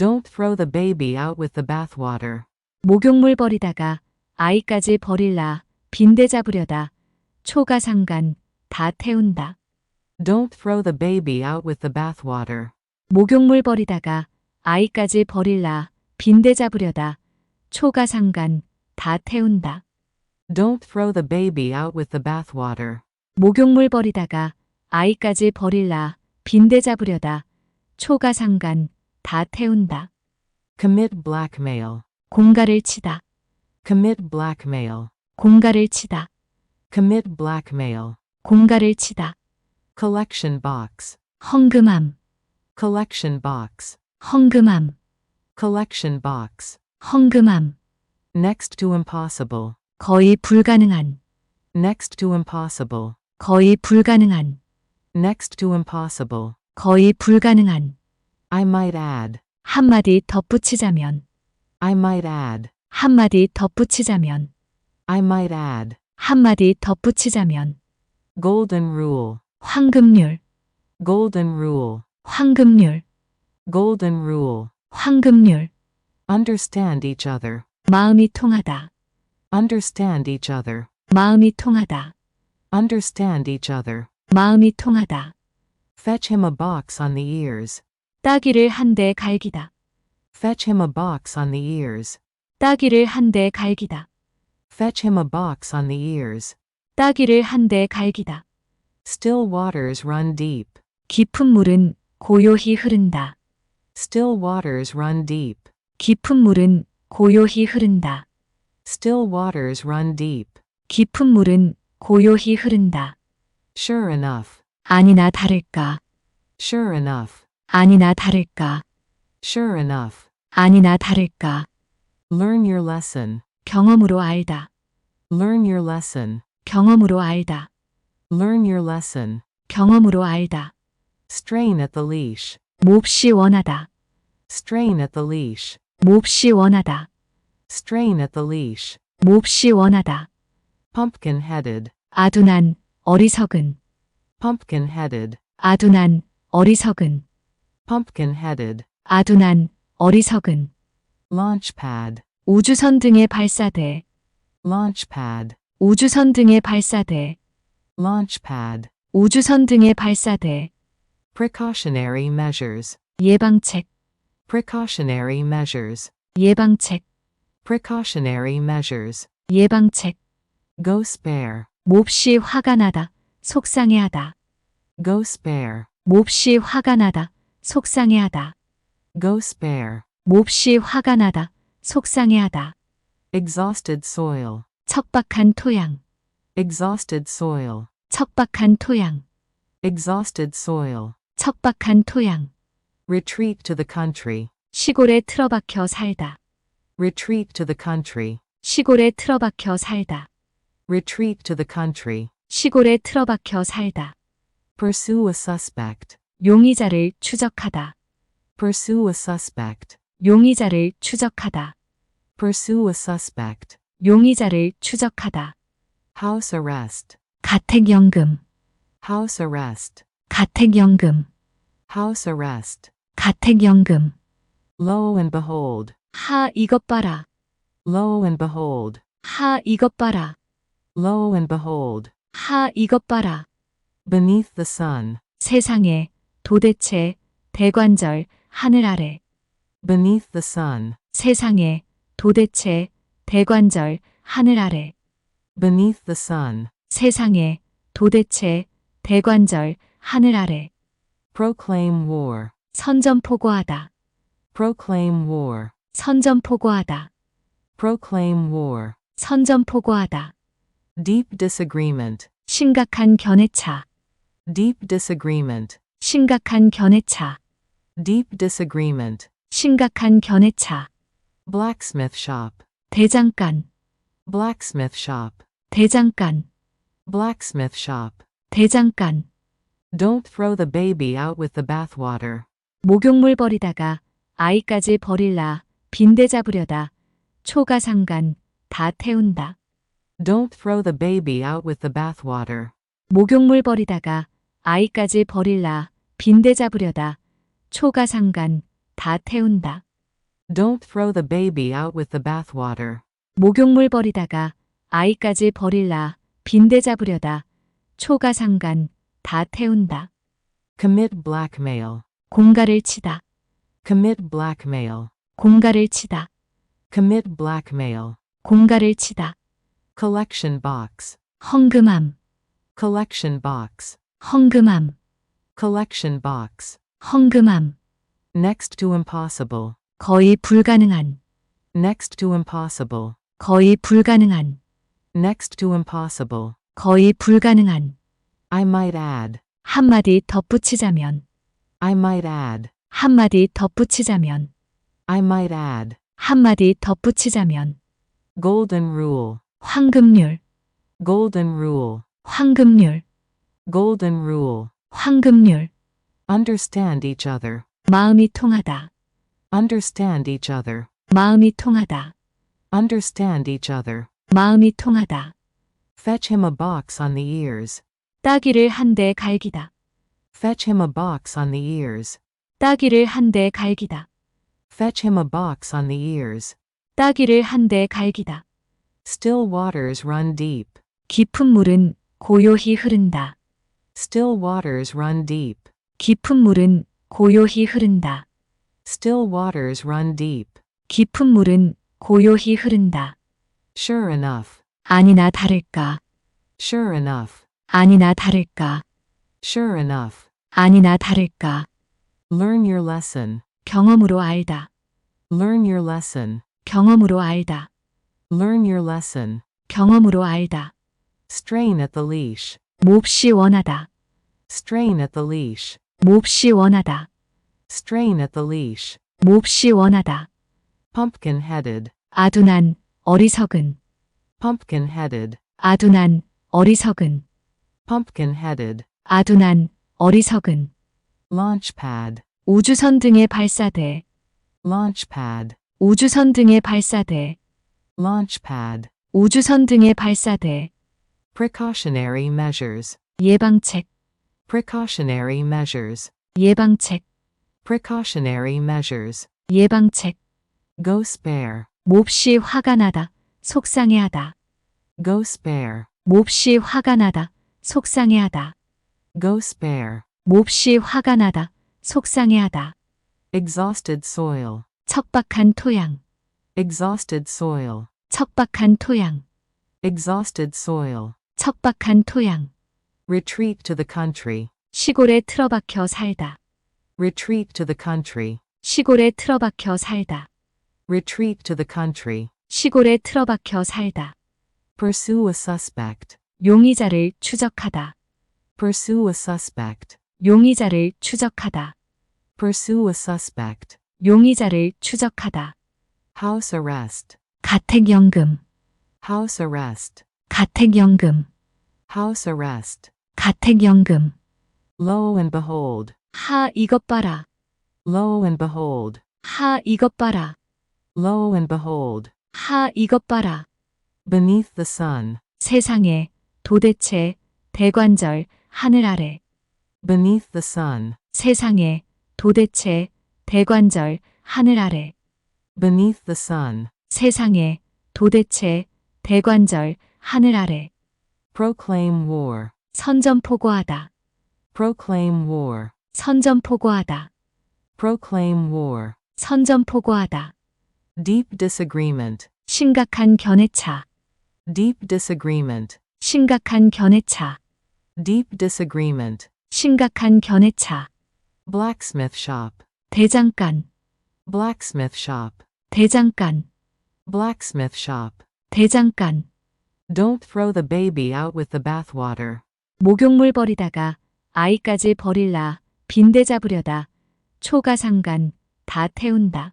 Don't throw the baby out with the bathwater. 목욕물 버리다가 아이까지 버릴라 빈대 잡으려다 초가상간 다 태운다. Don't throw the baby out with the bathwater. 목욕물 버리다가 아이까지 버릴라 빈대 잡으려다 초가상간 다 태운다. Don't throw the baby out with the bathwater. 목욕물 버리다가 아이까지 버릴라 빈대 잡으려다 초가상간 다 태운다. Commit blackmail. 공가를 치다. Commit blackmail. 공가를 치다. Commit blackmail. 공가를 치다. Collection box. 헝금함. Collection box. 헝금함. Collection box. 헝금함. Next to impossible. 거의 불가능한. Next to impossible. 거의 불가능한. Next to impossible. 거의 불가능한. I might add. 한마디 덧붙이자면. I might add. 한마디 덧붙이자면. I might add. 한마디 덧붙이자면. Golden rule. 황금률. Golden rule. 황금률. Golden rule. 황금률. Understand each other. 마음이 통하다. Understand each other. 마음이 통하다. Understand each other. 마음이 통하다. Fetch him a box on the ears. 따기를 한 대 갈기다. Fetch him a box on the ears. 따기를 한 대 갈기다. Fetch him a box on the ears. 따기를 한 대 갈기다. Still waters run deep. 깊은 물은 고요히 흐른다. Still waters run deep. 깊은 물은 고요히 흐른다. Still waters run deep. 깊은 물은 고요히 흐른다. Sure enough. 아니나 다를까. Sure enough. 아니나 다를까. Sure enough. 아니나 다를까. Learn your lesson. 경험으로 알다. Learn your lesson. 경험으로 알다. Learn your lesson. 경험으로 알다. Strain at the leash. 몹시 원하다. Strain at the leash. 몹시 원하다. Strain at the leash. 몹시 원하다. Pumpkin headed. 아둔한, 어리석은, Pumpkin headed. 아둔한, 어리석은, Pumpkin headed. 아둔한, 어리석은, Launch pad. 우주선 등에 발사돼, Launch pad. 우주선 등에 발사돼, Launch pad. 우주선 등에 발사돼, Precautionary measures. 예방책, Precautionary measures. 예방책, Precautionary measures. 예방책, Go spare. 몹시 화가 나다, 속상해하다, Go spare. 몹시 화가 나다, 속상해하다, Go spare. 몹시 화가 나다, 속상해하다, Exhausted soil. 척박한 토양, Exhausted soil. 척박한 토양, Exhausted soil. 척박한 토양, Retreat to the country. 시골에 틀어박혀 살다, Retreat to the country. 시골에 틀어박혀 살다, Retreat to the country. 시골에 틀어박혀 살다, Pursue a suspect. 용의자를 추적하다, Pursue a suspect. 용의자를 추적하다, Pursue a suspect. 용의자를 추적하다, House arrest. 가택연금, House arrest. 가택연금, House arrest. 가택연금, Lo and behold. 하 이것 봐라, Lo and behold. 하 이것 봐라, Lo and behold. 하 이것 봐라, Beneath the sun. 세상에 도대체 대관절 하늘 아래 Beneath the sun. 세상에 도대체 대관절 하늘 아래 Beneath the sun. 세상에 도대체 대관절 하늘 아래 Proclaim war. 선전포고하다 Proclaim war. 선전포고하다 Proclaim war. 선전포고하다 Deep disagreement. 심각한 견해차 Deep disagreement. 심각한 견해차 Deep disagreement. 심각한 견해차 Blacksmith shop. 대장간 Blacksmith shop. 대장간 Blacksmith shop. 대장간 Don't throw the baby out with the bathwater. 목욕물 버리다가 아이까지 버릴라 빈대 잡으려다 초가상간 다 태운다. Don't throw the baby out with the bathwater. 목욕물 버리다가 아이까지 버릴라 빈대 잡으려다 초가상간 다 태운다. Don't throw the baby out with the bathwater. 목욕물 버리다가 아이까지 버릴라 빈대 잡으려다 초가 상간 다 태운다. Commit blackmail. 공가를 치다. Commit blackmail. 공가를 치다. Commit blackmail. 공가를 치다. Collection box. 헝금함. Collection box. 헝금함. Collection box. 헝금함. Next to impossible. 거의 불가능한. Next to impossible. 거의 불가능한. Next to impossible. 거의 불가능한. I might add. 한마디 덧붙이자면. I might add. 한마디 덧붙이자면. I might add. 한마디 덧붙이자면. Golden rule. 황금률. Golden rule. 황금률. Golden rule. 황금률. Understand each other. 마음이 통하다. Understand each other. 마음이 통하다. Understand each other. 마음이 통하다. Fetch him a box on the ears. 따기를 한 대 갈기다. Fetch him a box on the ears. 따기를 한 대 갈기다. Fetch him a box on the ears. 따기를 한 대 갈기다. Still waters run deep. 깊은 물은 고요히 흐른다. Still waters run deep. 깊은 물은 고요히 흐른다. Still waters run deep. 깊은 물은 고요히 흐른다. Sure enough. 아니나 다를까. Sure enough. 아니나 다를까. Sure enough. 아니나 다를까. Learn your lesson. 경험으로 알다. Learn your lesson. 경험으로 알다. Learn your lesson. 경험으로 알다. Strain at the leash. 몹시 원하다. Strain at the leash. 몹시 원하다. Strain at the leash. 몹시 원하다. Pumpkin headed. 아둔한, 어리석은, Pumpkin headed. 아둔한, 어리석은, Pumpkin headed. 아둔한, 어리석은, Launch pad. 우주선 등에 발사돼, Launch pad. 우주선 등에 발사돼, Launch pad. 우주선 등에 발사돼, Precautionary measures. 예방책, Precautionary measures. 예방책, Precautionary measures. 예방책, Go spare. 몹시 화가 나다, 속상해하다, Go spare. 몹시 화가 나다, 속상해하다, Go spare. 몹시 화가 나다, 속상해하다, Exhausted soil. 척박한 토양, Exhausted soil. 척박한 토양, Exhausted soil. 척박한 토양, Retreat to the country. 시골에 틀어박혀 살다, Retreat to the country. 시골에 틀어박혀 살다, Retreat to the country. 시골에 틀어박혀 살다, Pursue a suspect. 용의자를 추적하다, Pursue a suspect. 용의자를 추적하다, Pursue a suspect. 용의자를 추적하다, House arrest. 가택연금, House arrest. 가택연금, House arrest. 가택연금, Lo and behold. 하 이것 봐라, Lo and behold. 하 이것 봐라, Lo and behold. 하 이것 봐라, Beneath the sun. 세상에 도대체 대관절 하늘 아래 Beneath the sun. 세상에 도대체 대관절 하늘 아래 Beneath the sun. 세상에 도대체 대관절 하늘 아래 Proclaim war. 선전포고하다 Proclaim war. 선전포고하다 Proclaim war. 선전포고하다 Deep disagreement. 심각한 견해차 Deep disagreement. 심각한 견해차 Deep disagreement. 심각한 견해차 Blacksmith shop. 대장간 Blacksmith shop. 대장간 Blacksmith shop. 대장간 Don't throw the baby out with the bathwater. 목욕물 버리다가 아이까지 버릴라 빈대 잡으려다 초가 상간 다 태운다.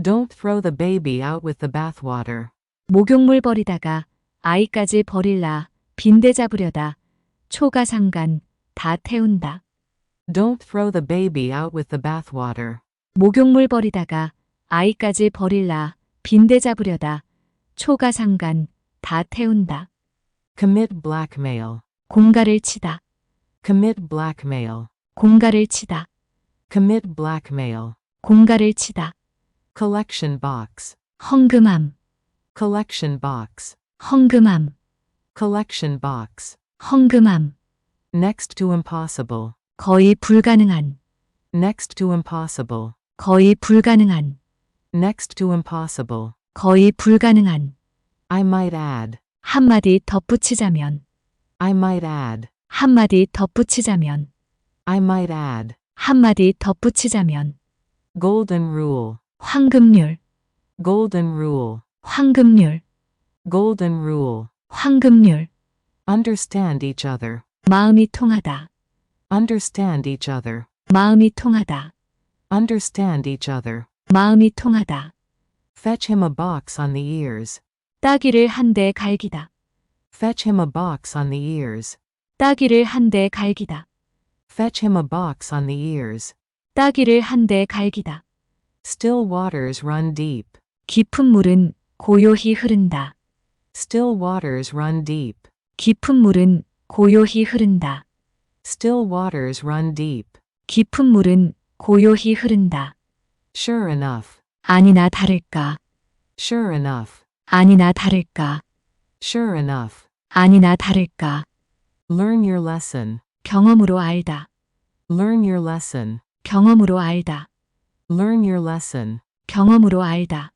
Don't throw the baby out with the bathwater. 목욕물 버리다가 아이까지 버릴라 빈대 잡으려다 초가 상간 다 태운다. Don't throw the baby out with the bathwater. 목욕물 버리다가 아이까지 버릴라 빈대 잡으려다 초가 상간 다 태운다. Commit blackmail. 공가를 치다. Commit blackmail. 공가를 치다. Commit blackmail. 공가를 치다. collection box, 헝금함, collection box, 헝금함, collection box, 헝금함, next to impossible, 거의 불가능한, next to impossible, 거의 불가능한, next to impossible. 거의 불가능한. I might add, 한마디 덧붙이자면, I might add, 한마디 덧붙이자면, I might add. 한마디 덧붙이자면, Golden rule, 황금률, golden rule, 황금률, golden rule. 황금률, Understand each other, 마음이 통하다, understand each other, 마음이 통하다, understand each other. 마음이 통하다. Fetch him a box on the ears, 따기를 한 대 갈기다, fetch him a box on the ears, 따기를 한 대 갈기다, fetch him a box on the ears. 따기를 한 대 갈기다. Still waters run deep, 깊은 물은 고요히 흐른다. still waters run deep, 깊은 물은 고요히 흐른다. still waters run deep. 깊은 물은 고요히 흐른다. Sure enough, 아니나 다를까, sure enough, 아니나 다를까, sure enough. 아니나 다를까. Learn your lesson, 경험으로 알다, learn your lesson, 경험으로 알다, learn your lesson. 경험으로 알다.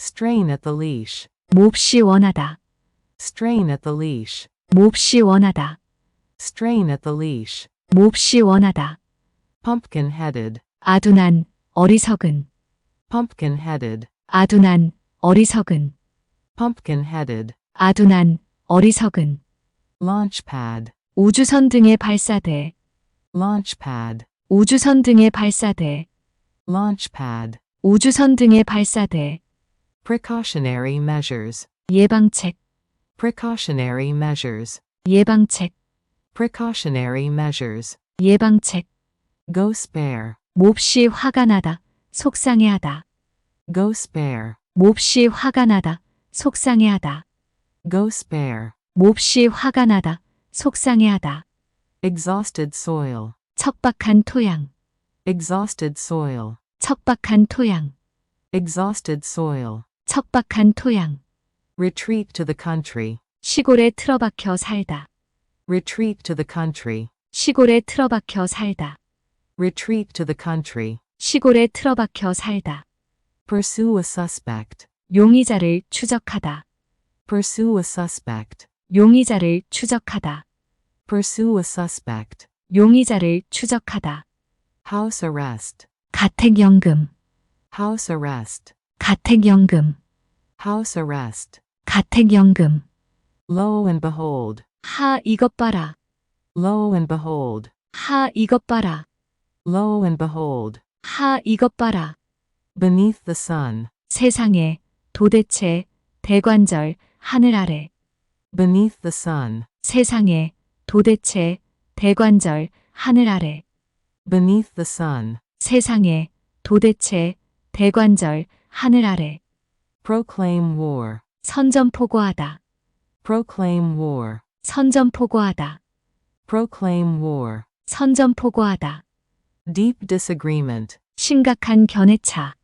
Strain at the leash, 몹시 원하다, strain at the leash, 몹시 원하다, strain at the leash. 몹시 원하다. Pumpkin headed, 아둔한, 어리석은, pumpkin headed, 아둔한, 어리석은, pumpkin headed. 아둔한, 어리석은. Launch pad, 우주선 등에 발사돼, launch pad, 우주선 등에 발사돼, launch pad. 우주선 등에 발사돼. Precautionary measures, 예방책, precautionary measures, 예방책, precautionary measures. 예방책. Go spare, 몹시 화가 나다, 속상해하다. go spare, 몹시 화가 나다, 속상해하다. Go spare. 몹시 화가 나다, 속상해하다. Exhausted soil, 척박한 토양, exhausted soil, 척박한 토양, exhausted soil. 척박한 토양. Retreat to the country, 시골에 틀어박혀 살다. retreat to the country, 시골에 틀어박혀 살다. retreat to the country. 시골에 틀어박혀 살다. Pursue a suspect, 용의자를 추적하다. Pursue a suspect, 용의자를 추적하다. pursue a suspect. 용의자를 추적하다. House arrest, 가택연금, house arrest, 가택연금, house arrest. 가택연금. Lo and behold, 하 이것 봐라. lo and behold, 하 이것 봐라. lo and behold. 하 이것 봐라. Beneath the sun, 세상에 도대체 대관절 하늘 아래 beneath the sun, 세상에 도대체 대관절 하늘 아래 beneath the sun. 세상에 도대체 대관절 하늘 아래 Proclaim war, 선전포고하다 proclaim war, 선전포고하다 proclaim war. 선전포고하다 Deep disagreement, 심각한 견해차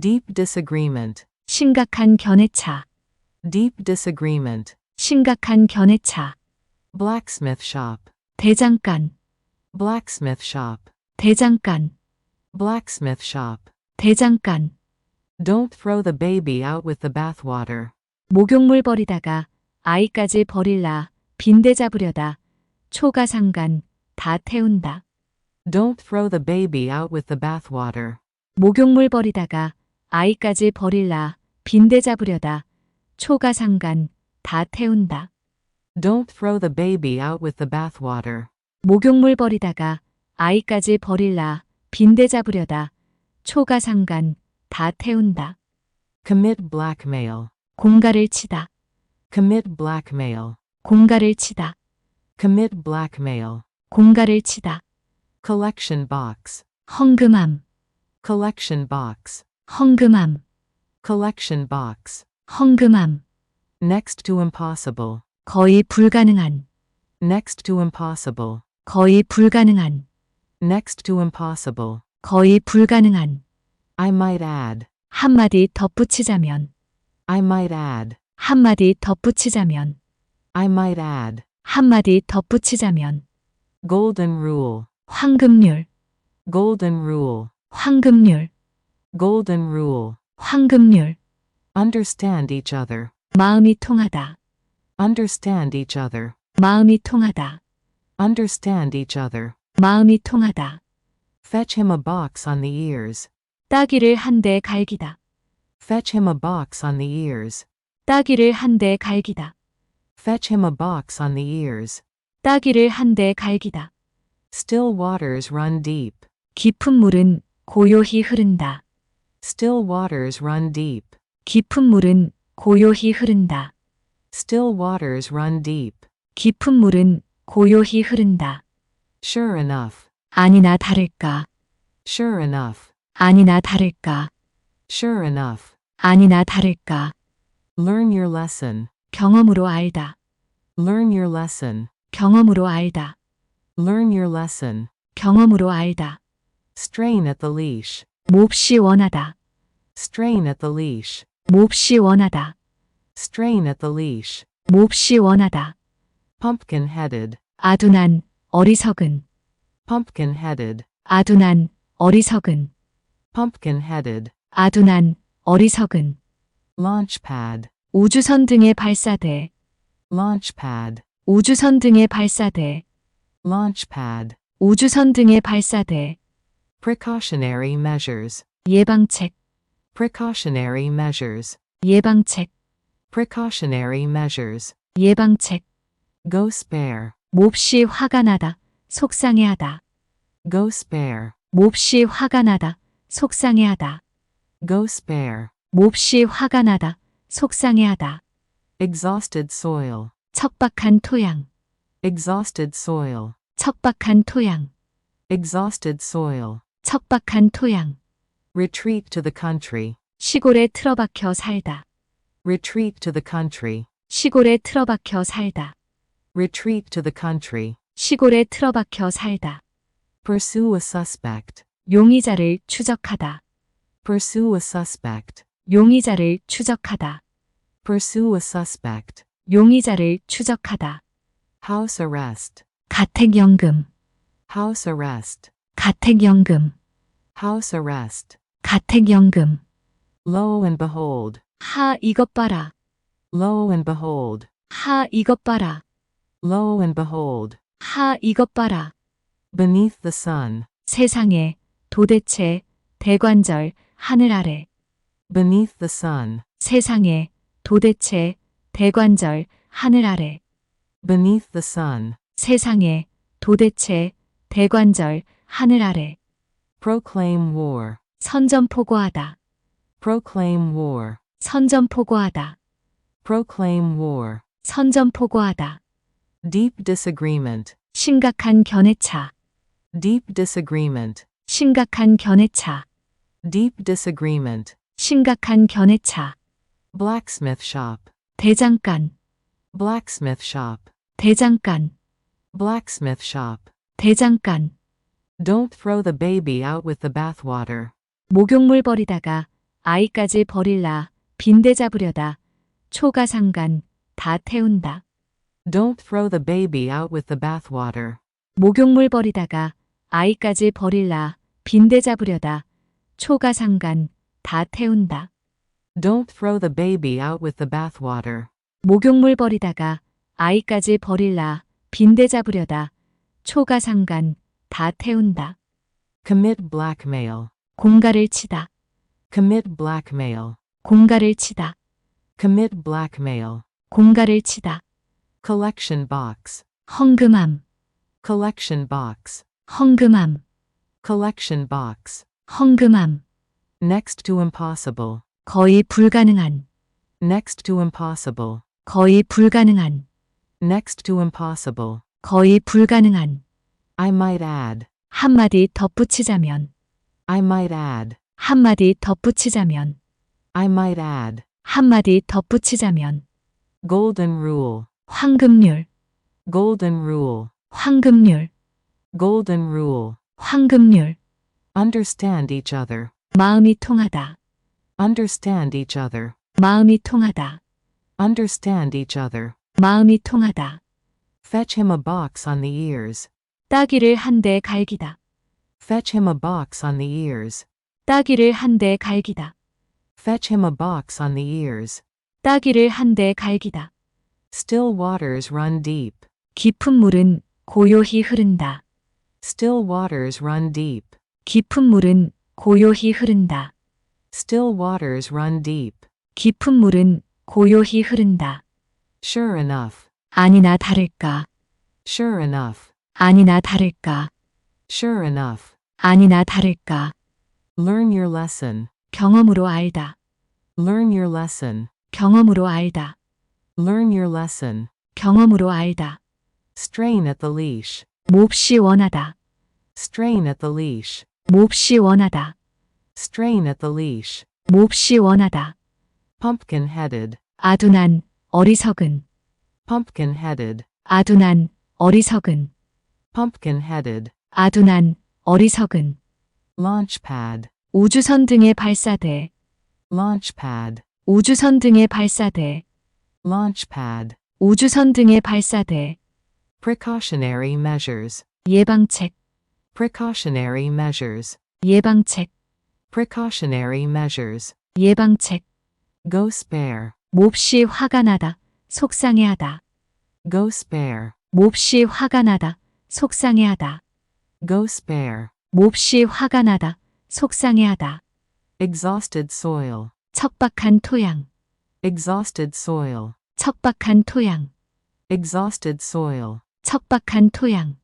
deep disagreement, 심각한 견해차 deep disagreement. 심각한 견해차 Blacksmith shop, 대장간 blacksmith shop, 대장간 blacksmith shop. 대장간 Don't throw the baby out with the bathwater. 목욕물 버리다가 아이까지 버릴라 빈대 잡으려다 초가상간 다 태운다. Don't throw the baby out with the bathwater. 목욕물 버리다가 아이까지 버릴라 빈대 잡으려다 초가상간 다 태운다. Don't throw the baby out with the bathwater. 목욕물 버리다가 아이까지 버릴라 빈대 잡으려다 초가상간 다 태운다. Commit blackmail. 공가를 치다. Commit blackmail. 공가를 치다. Commit blackmail. 공가를 치다. Collection box. 헝금함. Collection box. 헝금함. Collection box. 헝금함. Next to impossible. 거의 불가능한. Next to impossible. 거의 불가능한. Next to impossible. 거의 불가능한. I might add. 한마디 덧붙이자면, I might add. 한마디 덧붙이자면, I might add. 한마디 덧붙이자면, Golden rule. 황금률, Golden rule. 황금률, Golden rule. 황금률, Understand each other. 마음이 통하다, Understand each other. 마음이 통하다, Understand each other. 마음이 통하다. Fetch him a box on the ears. 따기를 한 대 갈기다, Fetch him a box on the ears. 따기를 한 대 갈기다, Fetch him a box on the ears. 따기를 한 대 갈기다. Still waters run deep. 깊은 물은 고요히 흐른다. Still waters run deep. 깊은 물은 고요히 흐른다. Still waters run deep. 깊은 물은 고요히 흐른다. Sure enough. 아니나 다를까, Sure enough. 아니나 다를까, Sure enough. 아니나 다를까. Learn your lesson. 경험으로 알다, Learn your lesson. 경험으로 알다, Learn your lesson. 경험으로 알다. Strain at the leash. 몹시 원하다, Strain at the leash. 몹시 원하다, Strain at the leash. 몹시 원하다. Pumpkin headed. 아둔한, 어리석은, Pumpkin headed. 아둔한, 어리석은, Pumpkin headed. 아둔한, 어리석은. Launch pad. 우주선 등에 발사돼, Launch pad. 우주선 등에 발사돼, Launch pad. 우주선 등에 발사돼. Precautionary measures. 예방책, Precautionary measures. 예방책, Precautionary measures. 예방책. Go spare. 몹시 화가 나다, 속상해하다. Go spare. 몹시 화가 나다, 속상해하다. Go spare. 몹시 화가 나다, 속상해하다. Exhausted soil. 척박한 토양, Exhausted soil. 척박한 토양, Exhausted soil. 척박한 토양. Retreat to the country. 시골에 틀어박혀 살다. Retreat to the country. 시골에 틀어박혀 살다. Retreat to the country. 시골에 틀어박혀 살다. Pursue a suspect. 용의자를 추적하다. Pursue a suspect. 용의자를 추적하다. Pursue a suspect. 용의자를 추적하다. House arrest. 가택연금, House arrest. 가택연금, House arrest. 가택연금. Lo and behold. 하 이것 봐라. Lo and behold. 하 이것 봐라. Lo and behold. 하 이것 봐라. Beneath the sun. 세상에 도대체 대관절 하늘 아래 Beneath the sun. 세상에 도대체 대관절 하늘 아래 Beneath the sun. 세상에 도대체 대관절 하늘 아래 Proclaim war. 선전포고하다 Proclaim war. 선전포고하다 Proclaim war. 선전포고하다 Deep disagreement. 심각한 견해차 Deep disagreement. 심각한 견해차 Deep disagreement. 심각한 견해차 Blacksmith shop. 대장간 Blacksmith shop. 대장간 Blacksmith shop. 대장간 Don't throw the baby out with the bathwater. 목욕물 버리다가 아이까지 버릴라 빈대 잡으려다 초가 상간 다 태운다. Don't throw the baby out with the bathwater. 목욕물 버리다가 아이까지 버릴라 빈대 잡으려다 초가 상간 다 태운다. Don't throw the baby out with the bathwater. 목욕물 버리다가 아이까지 버릴라 빈대 잡으려다 초가 상간 다 태운다. Commit blackmail. 공가를 치다. Commit blackmail. 공가를 치다. Commit blackmail. 공가를 치다. Collection box. 헝금함. Collection box. 헝금함. Collection box. 헝금함. Next to impossible. 거의 불가능한. Next to impossible. 거의 불가능한. Next to impossible. 거의 불가능한. I might add. 한마디 덧붙이자면. I might add. 한마디 덧붙이자면. I might add. 한마디 덧붙이자면. Golden rule. 황금률. Golden rule. 황금률. Golden rule. 황금률. Understand each other. 마음이 통하다. Understand each other. 마음이 통하다. Understand each other. 마음이 통하다. Fetch him a box on the ears. 따기를 한 대 갈기다. Fetch him a box on the ears. 따기를 한 대 갈기다. Fetch him a box on the ears. 따기를 한 대 갈기다. Still waters run deep. 깊은 물은 고요히 흐른다. Still waters run deep. 깊은 물은 고요히 흐른다. Still waters run deep. 깊은 물은 고요히 흐른다. Sure enough. 아니나 다를까. Sure enough. 아니나 다를까. Sure enough. 아니나 다를까. Learn your lesson. 경험으로 알다. Learn your lesson. 경험으로 알다. Learn your lesson. 경험으로 알다. Strain at the leash. 몹시 원하다. Strain at the leash. 몹시 원하다. Strain at the leash. 몹시 원하다. Pumpkin headed. 아둔한, 어리석은, Pumpkin headed. 아둔한, 어리석은, Pumpkin headed. 아둔한, 어리석은, Launch pad. 우주선 등에 발사돼, Launch pad. 우주선 등에 발사돼, Launch pad. 우주선 등에 발사돼, Precautionary measures. 예방책, Precautionary measures. 예방책, Precautionary measures. 예방책, Go spare. 몹시 화가 나다, 속상해하다, Go spare. 몹시 화가 나다, 속상해하다, Go spare. 몹시 화가 나다, 속상해하다, Exhausted soil. 척박한 토양, Exhausted soil. 척박한 토양, Exhausted soil. 척박한 토양,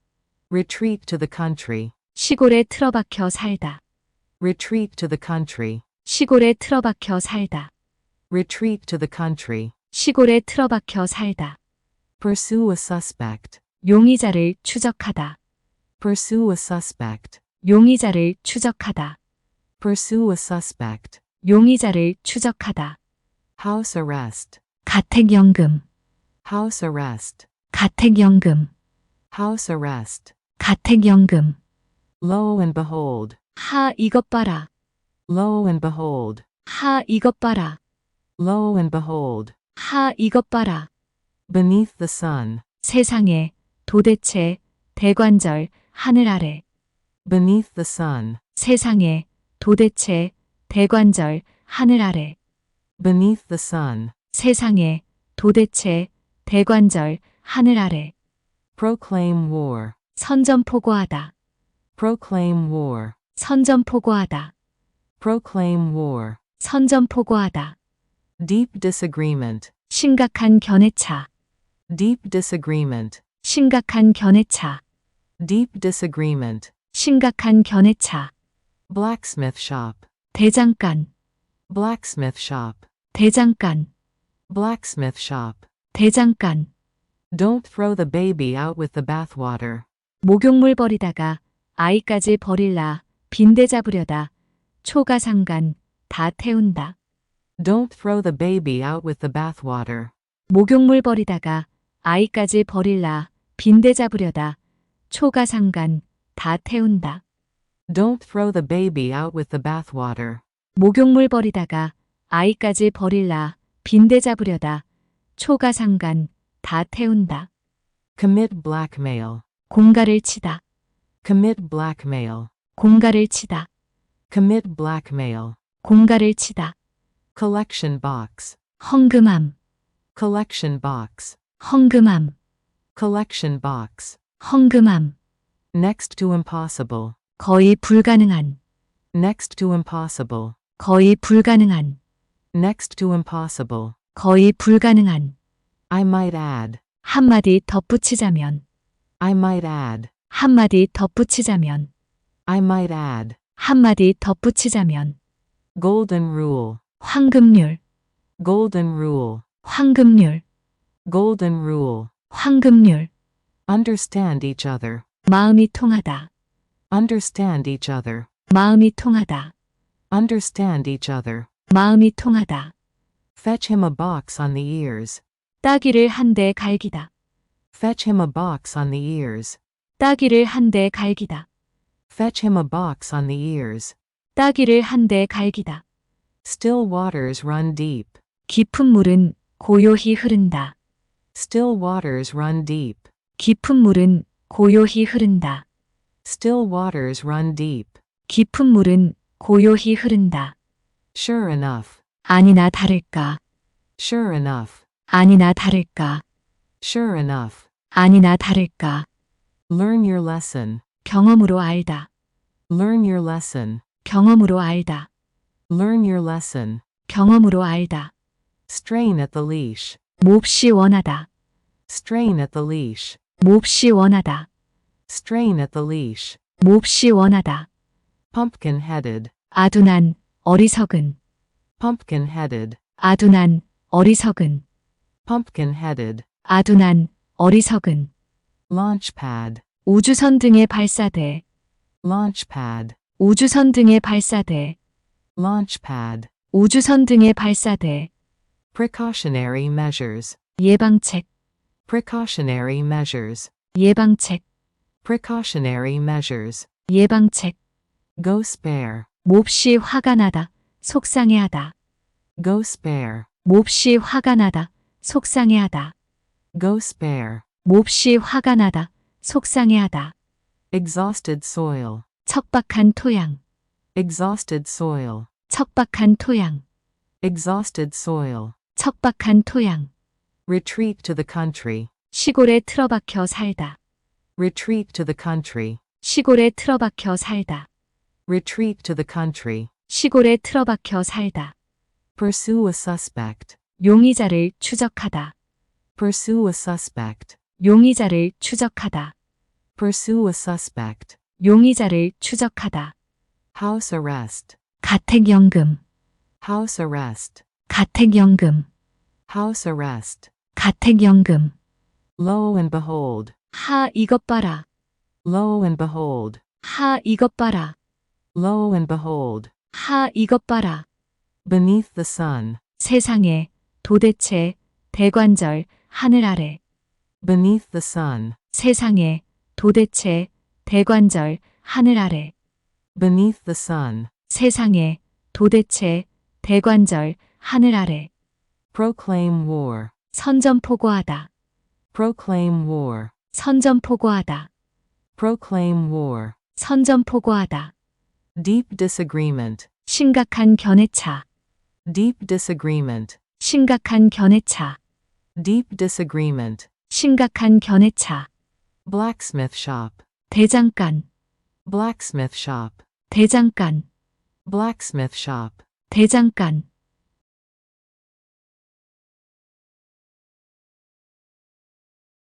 Retreat to the country. 시골에 틀어박혀 살다, Retreat to the country. 시골에 틀어박혀 살다, Retreat to the country. 시골에 틀어박혀 살다, Pursue a suspect. 용의자를 추적하다, Pursue a suspect. 용의자를 추적하다, Pursue a suspect. 용의자를 추적하다, House arrest. 가택연금, House arrest. 가택연금, House arrest. 가택연금, Lo and behold. 하 이것 봐라, Lo and behold. 하 이것 봐라, Lo and behold. 하 이것 봐라, Beneath the sun. 세상에 도대체 대관절 하늘 아래 Beneath the sun. 세상에 도대체 대관절 하늘 아래 Beneath the sun. 세상에 도대체 대관절 하늘 아래 Proclaim war. 선전포고하다 Proclaim war. 선전포고하다 Proclaim war. 선전포고하다 Deep disagreement. 심각한 견해차 Deep disagreement. 심각한 견해차 Deep disagreement. 심각한 견해차 Blacksmith shop. 대장간 Blacksmith shop. 대장간 Blacksmith shop. 대장간 Don't throw the baby out with the bathwater. 목욕물 버리다가 아이까지 버릴라 빈대 잡으려다 초가상간 다 태운다. Don't throw the baby out with the bathwater. 목욕물 버리다가 아이까지 버릴라 빈대 잡으려다 초가상간 다 태운다. Don't throw the baby out with the bathwater. 목욕물 버리다가 아이까지 버릴라 빈대 잡으려다 초가상간 다 태운다. Commit blackmail. 공가를 치다. Commit blackmail. 공가를 치다. Commit blackmail. 공가를 치다. Collection box. 헝금함. Collection box. 헝금함. Collection box. 헝금함. Next to impossible. 거의 불가능한. Next to impossible. 거의 불가능한. Next to impossible. 거의 불가능한. I might add. 한마디 덧붙이자면. I might add. 한마디 덧붙이자면. I might add. 한마디 덧붙이자면. Golden rule. 황금률. Golden rule. 황금률. Golden rule. 황금률. Understand each other. 마음이 통하다. Understand each other. 마음이 통하다. Understand each other. 마음이 통하다. Fetch him a box on the ears. 따기를 한 대 갈기다. Fetch him a box on the ears. 따기를 한 대 갈기다. Fetch him a box on the ears. 따기를 한 대 갈기다. Still waters run deep. 깊은 물은 고요히 흐른다. Still waters run deep. 깊은 물은 고요히 흐른다. Still waters run deep. 깊은 물은 고요히 흐른다. Sure enough. 아니나 다를까. Sure enough. 아니나 다를까. Sure enough. 아니나 다를까. Learn your lesson. 경험으로 알다. Learn your lesson. 경험으로 알다. Learn your lesson. 경험으로 알다. Strain at the leash. 몹시 원하다. Strain at the leash. 몹시 원하다. Strain at the leash. 몹시 원하다. Pumpkin headed. 아둔한, 어리석은, Pumpkin headed. 아둔한, 어리석은, Pumpkin headed. 아둔한, 어리석은, Launch pad. 우주선 등에 발사돼, Launch pad. 우주선 등에 발사돼, Launch pad. 우주선 등에 발사돼, Precautionary measures. 예방책, Precautionary measures. 예방책, Precautionary measures. 예방책, Go spare. 몹시 화가 나다, 속상해하다, Go spare. 몹시 화가 나다, 속상해하다, Go spare. 몹시 화가 나다, 속상해하다, Exhausted soil. 척박한 토양, Exhausted soil. 척박한 토양, Exhausted soil. 척박한 토양, Retreat to the country. 시골에 틀어박혀 살다, Retreat to the country. 시골에 틀어박혀 살다, Retreat to the country. 시골에 틀어박혀 살다, Pursue a suspect. 용의자를 추적하다, Pursue a suspect. 용의자를 추적하다, Pursue a suspect. 용의자를 추적하다, House arrest. 가택연금, House arrest. 가택연금, House arrest. 가택연금, Lo and behold. 하 이것 봐라, Lo and behold. 하 이것 봐라, Lo and behold. 하 이것 봐라, Beneath the sun. 세상에 도대체 대관절 하늘 아래 Beneath the sun. 세상에 도대체 대관절 하늘 아래 Beneath the sun. 세상에 도대체 대관절 하늘 아래 Proclaim war. 선전포고하다 Proclaim war. 선전포고하다 Proclaim war. 선전포고하다 Deep disagreement. 심각한 견해차 Deep disagreement. 심각한 견해차 Deep disagreement. 심각한 견해차 Blacksmith shop. 대장간 Blacksmith shop. 대장간 Blacksmith shop. 대장간